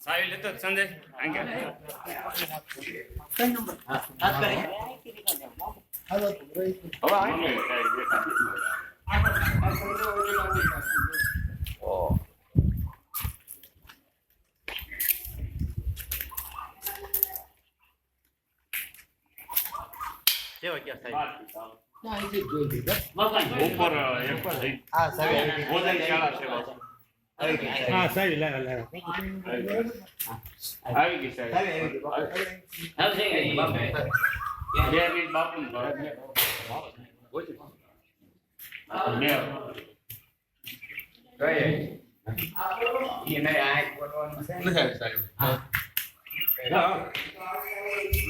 સાવી લેતો જ સંજય આંકે હવે કેવો કયો સાહેબ ઉપર એક પર જઈ. હા સાહેબ ભોજન શાળા બસ. હા સાહેબ લાવો લાવો. આવી ગઈ સાહેબ. બે મિનિટ બાપુ ને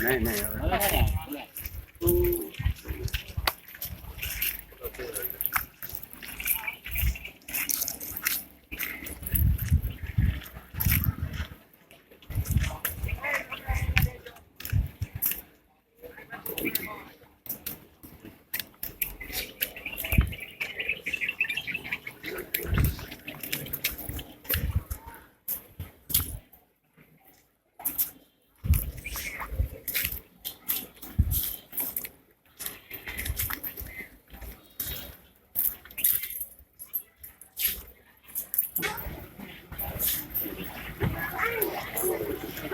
नहीं नहीं